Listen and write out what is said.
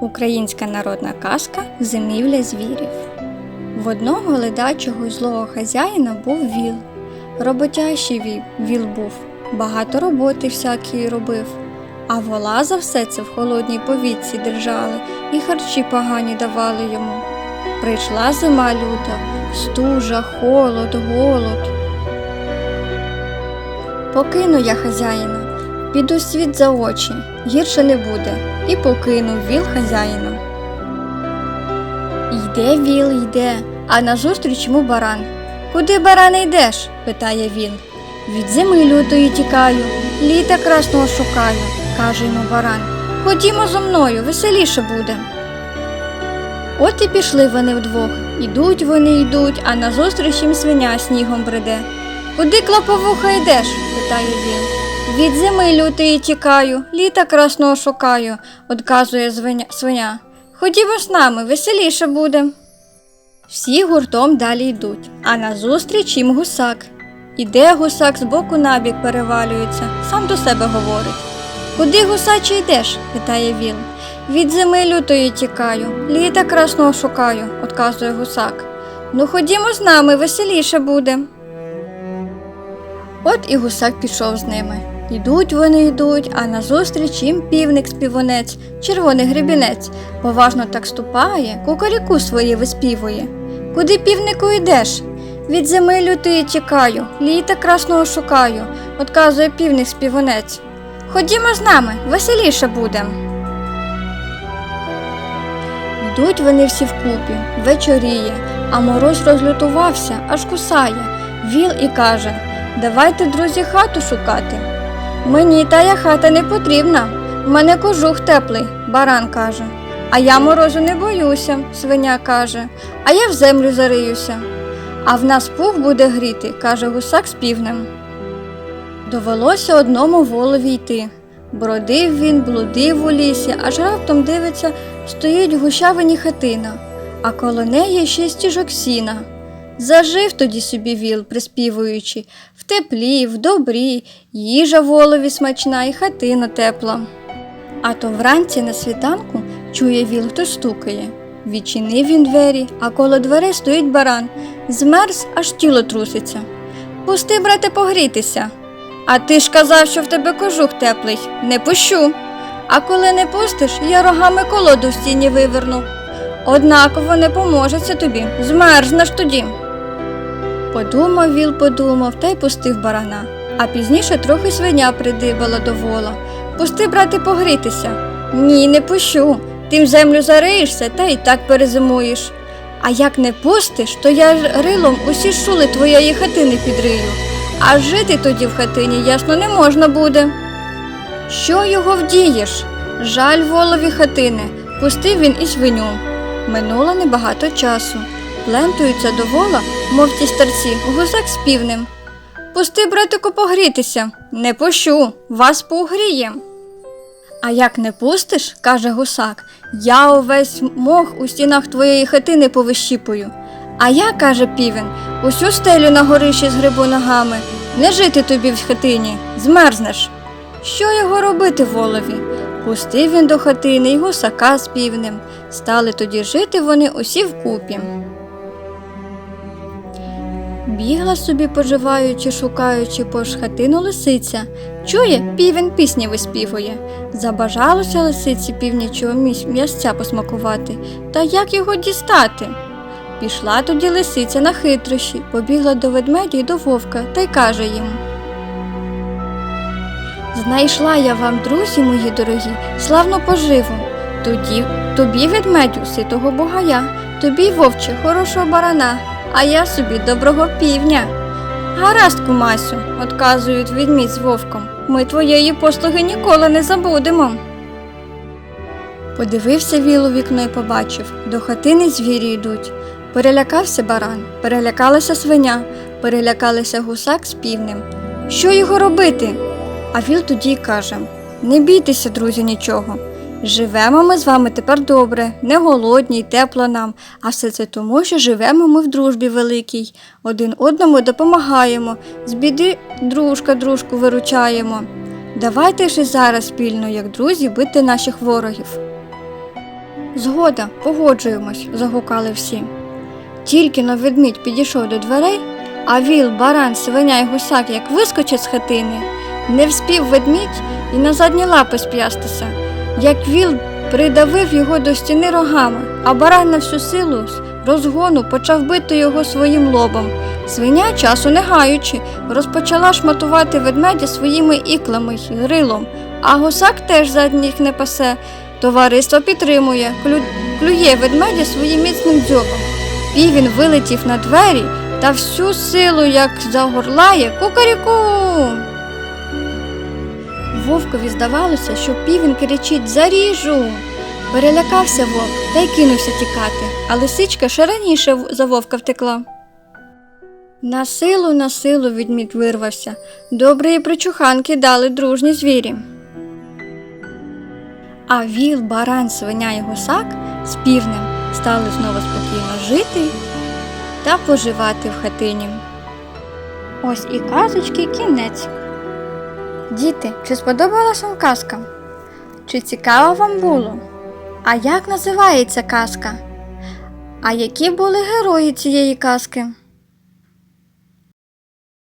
Українська народна казка Зимівля звірів. В одного ледачого й злого хазяїна був віл. Роботящий віл був, багато роботи всякої робив. А вола за все це в холодній повітці держали і харчі погані давали йому. Прийшла зима люта, стужа, холод, голод. Покину я хазяїна, піду світ за очі, гірше не буде, і покинув віл хазяїна. Йде віл, йде, а назустріч йому баран. Куди баране йдеш? питає він. Від зими лютої тікаю, літа красного шукаю, каже йому баран. Ходімо зо мною, веселіше буде. От і пішли вони вдвох. Ідуть вони йдуть, а назустріч їм свиня снігом бреде. Куди клоповуха йдеш? питає він. Від зими лютої тікаю, літа красного шукаю, одказує свиня. Ходімо з нами, веселіше буде. Всі гуртом далі йдуть, а назустріч їм гусак. Іде гусак з боку на перевалюється, сам до себе говорить. Куди гусаче йдеш? питає він. Від зими лютої тікаю, літа красного шукаю, одказує гусак. Ну ходімо з нами, веселіше буде. От і гусак пішов з ними. Йдуть вони йдуть, а назустріч їм півник співонець, червоний гребінець, поважно так ступає, кукаріку свої виспівує. Куди півнику йдеш? Від зими лютої тікаю, літа красного шукаю, одказує півник співонець. Ходімо з нами, веселіше буде. Йдуть вони всі вкупі, вечоріє, а мороз розлютувався, аж кусає. Віл і каже Давайте, друзі, хату шукати. Мені тая хата не потрібна. В мене кожух теплий, баран каже. А я морозу не боюся, свиня каже, а я в землю зариюся. А в нас пух буде гріти, каже гусак з півнем. Довелося одному волові йти. Бродив він, блудив у лісі, аж раптом дивиться, стоїть гущавині хатина, а коло неї ще стіжок сіна. Зажив тоді собі віл, приспівуючи, теплі, в добрі, їжа волові смачна і хатина тепла. А то вранці на світанку чує віл, хто стукає. Відчинив він двері, а коло дверей стоїть баран. Змерз, аж тіло труситься. Пусти, брате, погрітися. А ти ж казав, що в тебе кожух теплий, не пущу. А коли не пустиш, я рогами колоду в стіні виверну. Однаково не поможе це тобі, змерзнеш тоді. Подумав віл, подумав та й пустив барана, а пізніше трохи свиня придибала до вола. Пусти, брате, погрітися. Ні, не пущу. Ти в землю зариєшся та й так перезимуєш. А як не пустиш, то я рилом усі шули твоєї хатини підрию, а жити тоді в хатині ясно не можна буде. Що його вдієш? Жаль волові хатини, пустив він і свиню. Минуло небагато часу. Плентуються до вола, мов ті старці, гусак з півнем. Пусти, братику, погрітися. Не пущу, вас погрієм. А як не пустиш, каже гусак, я увесь мох у стінах твоєї хатини повищіпую. А я, каже півень, усю стелю на горищі згребу ногами. Не жити тобі в хатині, змерзнеш. Що його робити волові? Пустив він до хатини й гусака з півнем. Стали тоді жити вони усі вкупі. Бігла собі, поживаючи, шукаючи пош хатину лисиця. Чує, півень пісні виспівує. Забажалося лисиці північого м'ясця посмакувати, та як його дістати? Пішла тоді лисиця на хитрощі, побігла до ведмедя й до вовка та й каже їм. Знайшла я вам, друзі мої дорогі, славну поживу. Тоді тобі ведмедю ситого бугая, тобі вовче хорошого барана, а я собі доброго півня. Гаразд, кумасю, отказують відмідь з вовком. Ми твоєї послуги ніколи не забудемо. Подивився віл у вікно і побачив, до хатини звірі йдуть. Перелякався баран, перелякалася свиня, перелякалися гусак з півнем. Що його робити? А віл тоді й каже: Не бійтеся, друзі, нічого. Живемо ми з вами тепер добре, не голодні й тепло нам, а все це тому, що живемо ми в дружбі великій, один одному допомагаємо, з біди дружка дружку виручаємо. Давайте ж і зараз спільно, як друзі, бити наших ворогів. Згода, погоджуємось, загукали всі. Тільки но ведмідь підійшов до дверей, а віл, баран, свиня й гусак як вискочить з хатини, не вспів ведмідь і на задні лапи сп'ястися, як віл придавив його до стіни рогами, а баран на всю силу з розгону почав бити його своїм лобом. Свиня, часу не гаючи, розпочала шматувати ведмедя своїми іклами й рилом, а гусак теж задніх не пасе. Товариство підтримує, клю... клює ведмедя своїм міцним дзьобом. Півін вилетів на двері та всю силу, як загорлає кукаріку. Вовкові здавалося, що півень кричить Заріжу. Перелякався вовк та й кинувся тікати, а лисичка ще раніше за вовка втекла. На силу, на силу відмід вирвався. Доброї причуханки дали дружні звірі. А віл, баран, свиня і гусак з півнем стали знову спокійно жити та поживати в хатині. Ось і казочки кінець. Діти, чи сподобалась вам казка? Чи цікаво вам було? А як називається казка? А які були герої цієї казки?